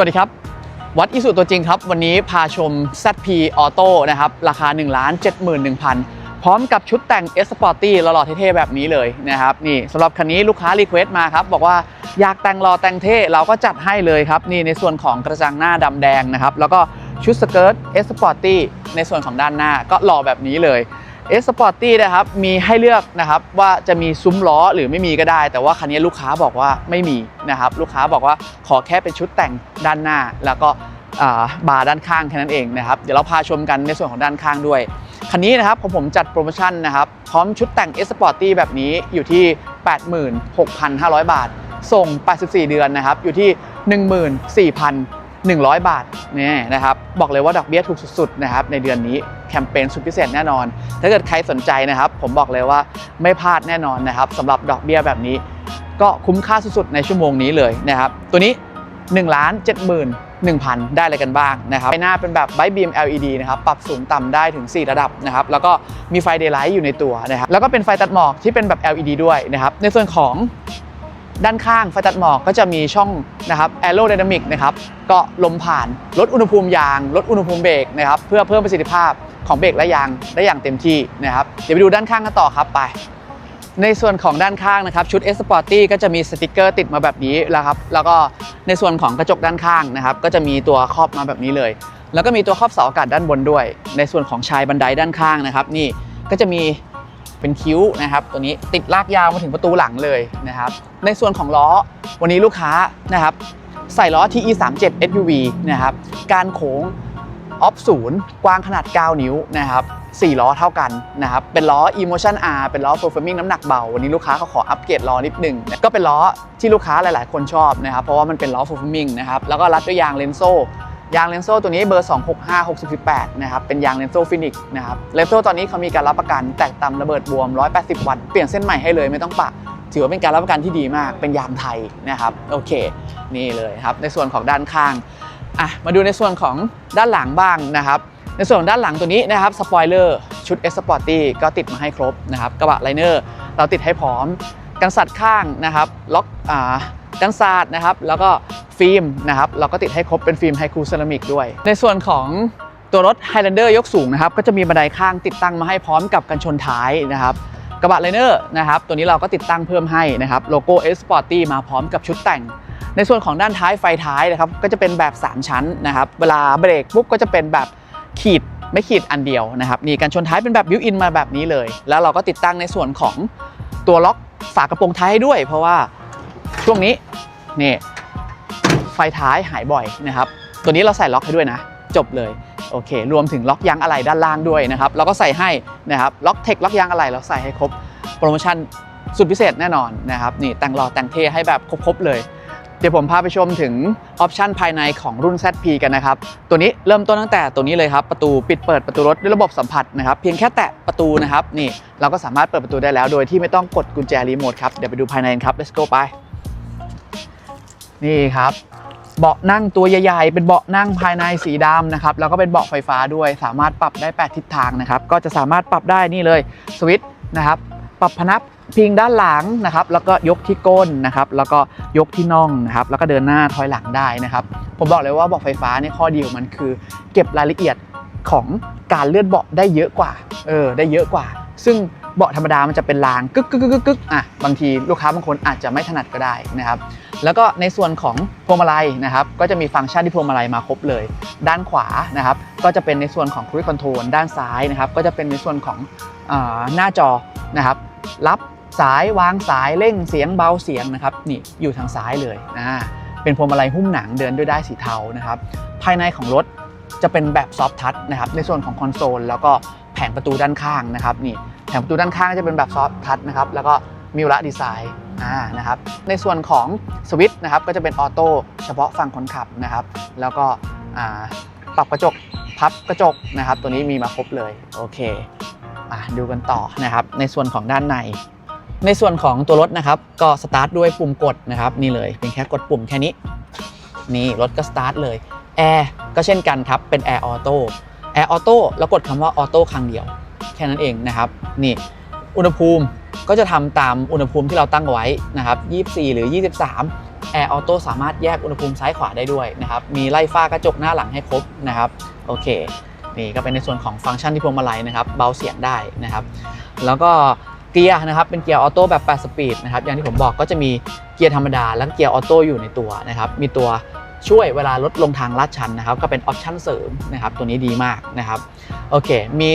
วัสดีครับ วัดอิสุตัวจริงครับ วันนี้พาชม ZP Auto นะครับ ราคา 1 7 1 0 0 0 พร้อมกับชุดแต่ง S Sporty หล่อๆเท่ๆแบบนี้เลยนะครับ นี่สำหรับคันนี้ลูกค้ารีเควสต์มาครับ บอกว่าอยากแต่งหล่อแต่งเท่เราก็จัดให้เลยครับ นี่ในส่วนของกระจังหน้าดำแดงนะครับ แล้วก็ชุดสเกิร์ต S Sporty ในส่วนของด้านหน้าก็หล่อแบบนี้เลย S Sporty นะครับมีให้เลือกนะครับว่าจะมีซุ้มล้อหรือไม่มีก็ได้ แต่ว่าคันนี้ลูกค้าบอกว่าไม่มีนะครับลูกค้าบอกว่าขอแค่เป็นชุดแต่งด้านหน้า แล้วก็บาร์ด้านข้างแค่นั้นเองนะครับเดี๋ยวเราพาชมกันในส่วนของด้านข้างด้วยคันนี้นะครับของผมจัดโปรโมชั่นนะครับพร้อมชุดแต่ง S p o r t y แบบนี้อยู่ที่ 86,500 บาท ส่ง 84 เดือนนะครับอยู่ที่ 100 บาทนี่นะครับบอกเลยว่าดอกเบี้ยถูกสุดๆนะครับในเดือนนี้แคมเปญสุดพิเศษแน่นอน ถ้าเกิดใครสนใจนะครับ ผมบอกเลยว่าไม่พลาดแน่นอนนะครับสำหรับดอกเบี้ยแบบนี้ ก็คุ้มค่าสุดๆในชั่วโมงนี้เลยนะครับตัวนี้1ล้าน7 1,000 ได้อะไรกันบ้างนะครับไฟหน้าเป็นแบบไบบีม LED นะครับปรับสูงต่ำได้ถึง 4 ระดับนะครับแล้วก็มีไฟเดย์ไลท์อยู่ในตัวนะครับแล้วก็เป็นไฟตัดหมอกที่เป็นแบบ LED ด้วยนะครับในส่วนของ ด้านข้างไฟตัดหมอกก็จะมีช่องนะครับแอโรไดนามิกนะครับก็ลมผ่านลดอุณหภูมิยาง ลดอุณหภูมิเบรกนะครับเพื่อเพิ่มประสิทธิภาพของเบรกและยางได้อย่างเต็มที่นะครับเดี๋ยวไปดูด้านข้างกันต่อครับไป ในส่วนของด้านข้างนะครับชุด S Sporty ก็จะมีสติกเกอร์ติดมาแบบนี้แล้วครับแล้วก็ในส่วนของกระจกด้านข้างนะครับก็จะมีตัวครอบมาแบบนี้เลย แล้วก็มีตัวครอบเสาอากาศด้านบนด้วย ในส่วนของชายบันไดด้านข้างนะครับนี่ก็จะมี เป็นคิ้วนะครับ ตัวนี้ติดลากยาวมาถึงประตูหลังเลยนะครับ ในส่วนของล้อวันนี้ลูกค้านะครับ ใส่ล้อ TE 3 7 SUV นะครับ การโค้งออฟศูนย์กว้างขนาด 9 นิ้วนะครับ4ล้อเท่ากันนะครับ เป็นล้อ Emotion R เป็นล้อ Performing น้ำหนักเบา วันนี้ลูกค้าเขาขออัปเกรดล้อนิดหนึ่ง ก็เป็นล้อที่ลูกค้าหลาย ๆ คนชอบนะครับ เพราะว่ามันเป็นล้อ Performing นะครับ แล้วก็รัดด้วยยางเลนโซ ยางเลนโซ่ตัวนี้เบอร์ 265 68นะครับ เป็นยางเลนโซ่ฟินิกนะครับ เลนโซ่ตอนนี้เขามีการรับประกันแตกต่ำระเบิดบวม 180 วันเปลี่ยนเส้นใหม่ให้เลยไม่ต้องปะ ถือว่าเป็นการรับประกันที่ดีมาก เป็นยางไทยนะครับ โอเค นี่เลยครับ ในส่วนของด้านข้าง อะ มาดูในส่วนของด้านหลังบ้างนะครับ ในส่วนของด้านหลังตัวนี้นะครับสปอยเลอร์ชุด S Sporty ก็ติดมาให้ครบนะครับ กระบะไลเนอร์เราติดให้พร้อม กันสัดข้างนะครับ ล็อก อ่า กันศาสตร์นะครับ แล้วก็ฟิล์มนะครับ เราก็ติดให้ครบเป็นฟิล์มไฮคูเซรามิกด้วย ในส่วนของตัวรถ Highlander ยกสูงนะครับก็จะมีบันไดข้างติดตั้งมาให้พร้อมกับกันชนท้ายนะครับกระบะไลเนอร์นะครับตัวนี้เราก็ติดตั้งเพิ่มให้นะครับโลโก้ S Sporty มาพร้อมกับชุดแต่ง ในส่วนของด้านท้ายไฟท้ายนะครับก็จะเป็นแบบ 3 ชั้นนะครับเวลาเบรกปุ๊บก็จะเป็นแบบขีดไม่ขีดอันเดียวนะครับนี่กันชนท้ายเป็นแบบบิวอินมาแบบนี้เลย แล้วเราก็ติดตั้งในส่วนของตัวล็อกฝากระโปรงท้ายให้ด้วย เพราะว่า ช่วงนี้นี่ไฟท้ายหายบ่อยนะครับ ตัวนี้เราใส่ล็อกให้ด้วยนะ จบเลยโอเค รวมถึงล็อกยางอะไหล่ด้านล่างด้วยนะครับเราก็ใส่ให้นะครับล็อกเทคล็อกยางอะไหล่เราใส่ให้ครบโปรโมชั่นสุดพิเศษแน่นอนนะครับนี่แต่งหล่อแต่งเท่ให้แบบครบๆเลย เดี๋ยวผมพาไปชมถึงออปชันภายในของรุ่น ZP กันนะครับ ตัวนี้เริ่มต้นตั้งแต่ตัวนี้เลยครับ ประตูปิดเปิดประตูรถด้วยระบบสัมผัสนะครับ เพียงแค่แตะประตูนะครับนี่เราก็สามารถเปิดประตูได้แล้วโดยที่ไม่ต้องกดกุญแจรีโมทครับเดี๋ยวไปดูภายในกันครับ let's go ไป นี่ครับเบาะนั่งตัวใหญ่ๆ เป็นเบาะนั่งภายในสีดำนะครับ แล้วก็เป็นเบาะไฟฟ้าด้วย สามารถปรับได้ 8 ทิศทางนะครับ ก็จะสามารถปรับได้นี่เลยสวิตช์นะครับ ปรับพนักพิงด้านหลังนะครับ แล้วก็ยกที่ก้นนะครับ แล้วก็ยกที่น่องนะครับ แล้วก็เดินหน้าถอยหลังได้นะครับ ผมบอกเลยว่าเบาะไฟฟ้าเนี่ยข้อดีของมันคือ เก็บรายละเอียดของการเลื่อนเบาะได้เยอะกว่า เออ ได้เยอะกว่า ซึ่ง เบาะธรรมดามันจะเป็นรางกึกกึกกึกกึกกึกอะบางทีลูกค้าบางคนอาจจะไม่ถนัดก็ได้นะครับ แล้วก็ในส่วนของพวงมาลัยนะครับ ก็จะมีฟังก์ชันที่พวงมาลัยมาครบเลย ด้านขวานะครับ ก็จะเป็นในส่วนของ Cruise Control ด้านซ้ายนะครับ ก็จะเป็นในส่วนของอหน้าจอนะครับ รับสายวางสายเร่งเสียงเบาเสียงนะครับนี่อยู่ทางซ้ายเลยอ่าเป็นพวงมาลัยหุ้มหนังเดินด้วยได้สีเทานะครับ ภายในของรถจะเป็นแบบซอฟทัชนะครับในส่วนของคอนโซลแล้วก็แผงประตูด้านข้างนะครับนี่ แผงประตูด้านข้างจะเป็นแบบซอฟทัชนะครับแล้วก็มิวระดีไซน์อ่านะครับในส่วนของสวิตช์นะครับก็จะเป็นออโต้เฉพาะฝั่งคนขับนะครับ แล้วก็ปรับกระจกพับกระจกนะครับ ตัวนี้มีมาครบเลยโอเคอะดูกันต่อนะครับ ในส่วนของด้านใน ในส่วนของตัวรถนะครับ ก็สตาร์ทด้วยปุ่มกดนะครับนี่เลยเป็นแค่กดปุ่มแค่นี้นี่รถก็สตาร์ทเลยแอร์ก็เช่นกันครับเป็นแอร์ออโต้แอร์ออโต้แล้วกดคำว่าออโต้ครั้งเดียว แค่นั้นเองนะครับนี่อุณหภูมิก็จะทำตามอุณหภูมิที่เราตั้งไว้นะครับ 24 หรือ 23แอร์ออโต้สามารถแยกอุณหภูมิซ้ายขวาได้ด้วยนะครับ มีไล่ฝ้ากระจกหน้าหลังให้ครบนะครับ โอเค นี่ก็เป็นในส่วนของฟังก์ชันที่พวงมาลัยนะครับ เบาเสียงได้นะครับ แล้วก็เกียร์นะครับ เป็นเกียร์ออโต้แบบ 8 สปีดนะครับ อย่างที่ผมบอกก็จะมีเกียร์ธรรมดา แล้วเกียร์ออโต้อยู่ในตัวนะครับ มีตัว ช่วยเวลารถลงทางลาดชันนะครับ ก็เป็นออปชั่นเสริมนะครับ ตัวนี้ดีมากนะครับโอเค มี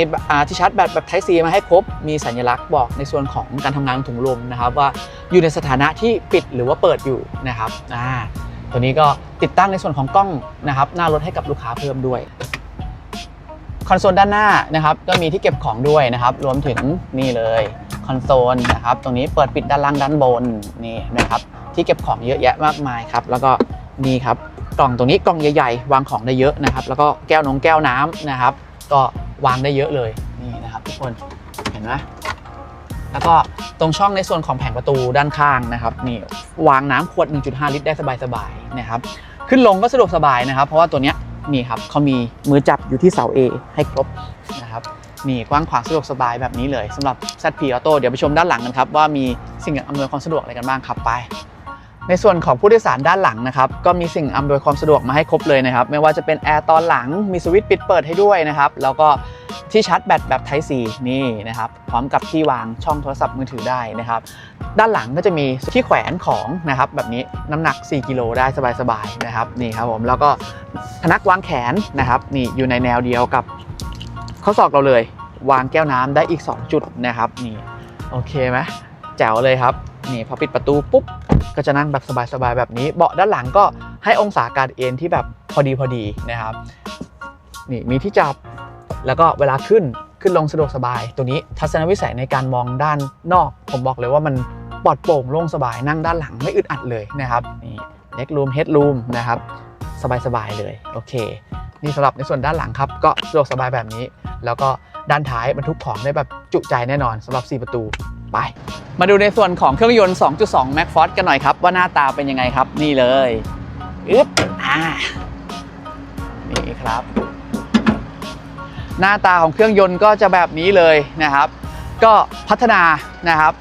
ที่ชาร์จแบตแบบ Type C มาให้ครบ มีสัญลักษณ์บอกในส่วนของการทำงานถุงลมนะครับ ว่าอยู่ในสถานะที่ปิดหรือว่าเปิดอยู่นะครับอ่าตัวนี้ก็ติดตั้งในส่วนของกล้องนะครับหน้ารถให้กับลูกค้าเพิ่มด้วยคอนโซลด้านหน้านะครับก็มีที่เก็บของด้วยนะครับ รวมถึงนี่เลยคอนโซลนะครับตรงนี้เปิดปิดด้านล่างด้านบนนี่นะครับ ที่เก็บของเยอะแยะมากมายครับ แล้วก็นี่ครับ กล่องตรงนี้กล่องใหญ่ๆ วางของได้เยอะนะครับ แล้วก็แก้วนงแก้วน้ำนะครับ ก็วางได้เยอะเลยนี่นะครับ ทุกคนเห็นไหมแล้วก็ตรงช่องในส่วนของแผงประตูด้านข้างนะครับนี่วางน้ำขวด 1.5 ลิตรได้สบายๆนะครับ ขึ้นลงก็สะดวกสบายนะครับ เพราะว่าตัวเนี้ยนี่ครับเขามีมือจับอยู่ที่เสา A ให้ครบนะครับนี่กว้างขวางสะดวกสบายแบบนี้เลยสำหรับ ZP Auto เดี๋ยวไปชมด้านหลังกันครับว่ามีสิ่งอำนวยความสะดวกอะไรกันบ้างครับไป ในส่วนของผู้โดยสารด้านหลังนะครับก็มีสิ่งอำนวยความสะดวกมาให้ครบเลยนะครับไม่ว่าจะเป็นแอร์ตอนหลังมีสวิตช์ปิดเปิดให้ด้วยนะครับแล้วก็ที่ชาร์จแบตแบบ Type C นี่นะครับพร้อมกับที่วางช่องโทรศัพท์มือถือได้นะครับด้านหลังก็จะมีที่แขวนของนะครับแบบนี้น้ำหนัก 4 กิโลได้สบายๆนะครับนี่ครับผมแล้วก็พนักวางแขนนะครับนี่อยู่ในแนวเดียวกับข้อศอกเราเลย วางแก้วน้ำได้อีก 2 จุดนะครับนี่โอเคไหมแจ๋วเลยครับ นี่พอปิดประตูปุ๊บก็จะนั่งแบบสบายๆแบบนี้ เบาะด้านหลังก็ให้องศาการเอนที่แบบพอดีพอดีนะครับนี่มีที่จับแล้วก็เวลาขึ้นขึ้นลงสะดวกสบาย ตัวนี้ทัศนวิสัยในการมองด้านนอก ผมบอกเลยว่ามันปลอดโปร่งโล่งสบายนั่งด้านหลังไม่อึดอัดเลยนะครับนี่เล็กรูมเฮดรูมนะครับสบายๆเลยโอเค นี่สำหรับในส่วนด้านหลังครับ ก็สะดวกสบายแบบนี้ แล้วก็ด้านท้ายบรรทุกของได้แบบจุใจแน่นอนสำหรับ 4 ประตู ไป มาดูในส่วนของเครื่องยนต์ 2.2 m a c f o r กันหน่อยครับ ว่าหน้าตาเป็นยังไงครับ นี่เลยอึ๊บอ่านี่ครับ หน้าตาของเครื่องยนต์ก็จะแบบนี้เลยนะครับ ก็พัฒนานะครับ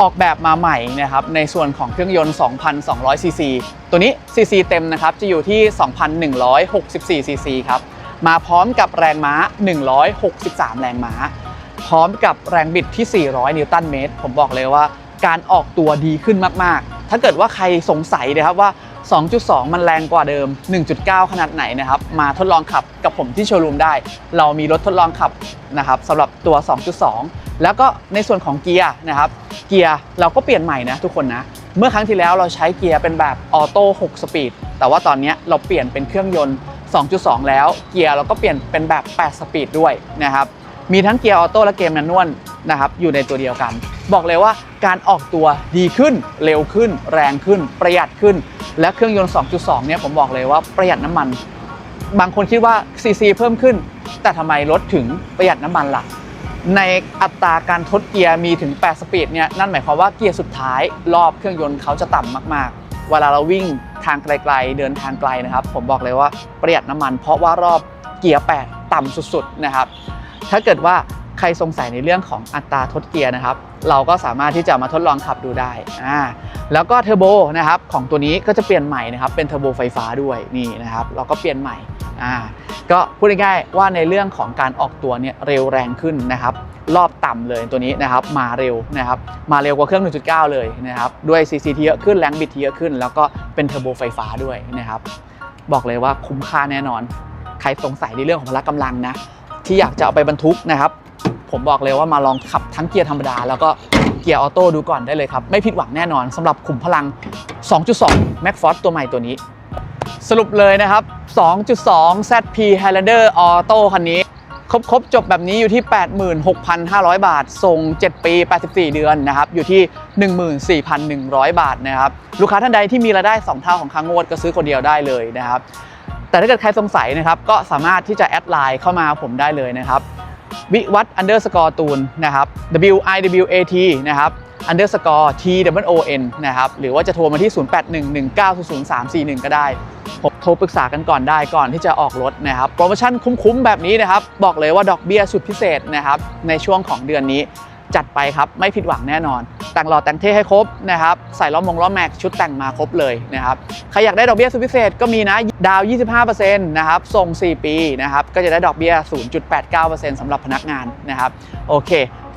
ออกแบบมาใหม่นะครับในส่วนของเครื่องยนต์ 2,200 ซีซี ตัวนี้ซีซีเต็มนะครับจะอยู่ที่ 2,164 ซีซีครับ มาพร้อมกับแรงม้า 163 แรงม้า พร้อมกับแรงบิดที่ 400 นิวตันเมตร ผมบอกเลยว่าการออกตัวดีขึ้นมากๆ ถ้าเกิดว่าใครสงสัยนะครับว่า 2.2 มันแรงกว่าเดิม 1.9 ขนาดไหนนะครับ มาทดลองขับกับผมที่โชว์รูมได้ เรามีรถทดลองขับนะครับสำหรับตัว 2.2 แล้วก็ในส่วนของเกียร์นะครับ เกียร์เราก็เปลี่ยนใหม่นะทุกคนนะ เมื่อครั้งที่แล้วเราใช้เกียร์เป็นแบบออโต้ 6 สปีด แต่ว่าตอนนี้เราเปลี่ยนเป็นเครื่องยนต์ 2.2 แล้ว เกียร์เราก็เปลี่ยนเป็นแบบ 8 สปีดด้วยนะครับ มีทั้งเกียร์ออโต้และเกมแมนนวลนะครับอยู่ในตัวเดียวกัน บอกเลยว่าการออกตัวดีขึ้นเร็วขึ้น แรงขึ้น ประหยัดขึ้น และเครื่องยนต์ 2.2 เนี่ยผมบอกเลยว่าประหยัดน้ำมัน บางคนคิดว่าซีซีเพิ่มขึ้น แต่ทำไมรถถึงประหยัดน้ำมันล่ะในอัตราการทดเกียร์มีถึง 8 สปีดเนี่ยนั่นหมายความว่าเกียร์สุดท้ายรอบเครื่องยนต์เขาจะต่ำมากๆ เวลาเราวิ่งทางไกลๆ เดินทางไกลนะครับ ผมบอกเลยว่าประหยัดน้ำมัน เพราะว่ารอบเกียร์ 8 ต่ำสุดๆนะครับ ถ้าเกิดว่าใครสงสัยในเรื่องของอัตราทดเกียร์นะครับ เราก็สามารถที่จะมาทดลองขับดูได้อ่าแล้วก็เทอร์โบนะครับของตัวนี้ก็จะเปลี่ยนใหม่นะครับเป็นเทอร์โบไฟฟ้าด้วยนี่นะครับ เราก็เปลี่ยนใหม่อ่าก็พูดง่ายๆว่าในเรื่องของการออกตัวเนี่ยเร็วแรงขึ้นนะครับ รอบต่ำเลยตัวนี้นะครับ มาเร็วนะครับ มาเร็วกว่าเครื่อง 1.9 เลยนะครับ ด้วย CC ที่เยอะขึ้นแรงบิดที่เยอะขึ้น แล้วก็เป็นเทอร์โบไฟฟ้าด้วยนะครับ บอกเลยว่าคุ้มค่าแน่นอน ใครสงสัยในเรื่องของพละกำลังนะ ที่อยากจะเอาไปบรรทุกนะครับ ผมบอกเลยว่ามาลองขับทั้งเกียร์ธรรมดา แล้วก็เกียร์ออโต้ดูก่อนได้เลยครับ ไม่ผิดหวังแน่นอนสำหรับขุมพลัง 2.2 m a c f o r ตัวใหม่ตัวนี้ สรุปเลยนะครับ 2.2 ZP Highlander Auto คันนี้ครบครบจบแบบนี้อยู่ที่ 86,500 บาท ส่ง 7 ปี 84 เดือนนะครับ อยู่ที่ 14,100 บาทนะครับ ลูกค้าท่านใดที่มีรายได้ 2 เท่าของค้างงวดก็ซื้อคนเดียวได้เลยนะครับ แต่ถ้าเกิดใครสงสัยนะครับก็สามารถที่จะแอดไลน์เข้ามาผมได้เลยนะครับวิวัฒน์ underscore ตูนนะครับ W I W A T นะครับ underscore T W O N นะครับหรือว่าจะโทรมาที่ 0811900341 ก็ได้ผมโทรปรึกษากันก่อนได้ก่อนที่จะออกรถนะครับโปรโมชั่นคุ้มๆแบบนี้นะครับ บอกเลยว่าดอกเบี้ยสุดพิเศษนะครับในช่วงของเดือนนี้ จัดไปครับไม่ผิดหวังแน่นอน แต่งหล่อแต่งเท่ให้ครบนะครับใส่ล้อมงล้อแม็กชุดแต่งมาครบเลยนะครับใครอยากได้ดอกเบี้ยสุดพิเศษก็มีนะดาว 25%นะครับส่ง 4 ปีนะครับก็จะได้ดอกเบี้ย 0.89%สำหรับพนักงานนะครับโอเค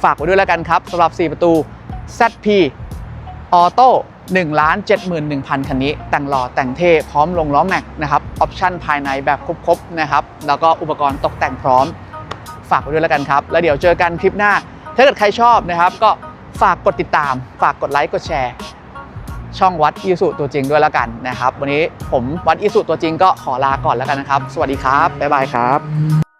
ฝากไว้ด้วยแล้วกันครับสำหรับ 4 ประตู ZP ออโต้1ล้าน71,000 คันนี้ แต่งหล่อแต่งเท่พร้อมลงล้อแม็กนะครับออปชั่นภายในแบบครบๆนะครับแล้วก็อุปกรณ์ตกแต่งพร้อม ฝากไว้ด้วยแล้วกันครับ แล้วเดี๋ยวเจอกันคลิปหน้า ถ้าเกิดใครชอบนะครับก็ฝากกดติดตาม ฝากกดไลค์กดแชร์ช่องวัดอิสุตัวจริงด้วยแล้วกันนะครับ วันนี้ผมวัดอิสุตัวจริงก็ขอลาก่อนแล้วกันนะครับ สวัสดีครับ บ๊ายบายครับ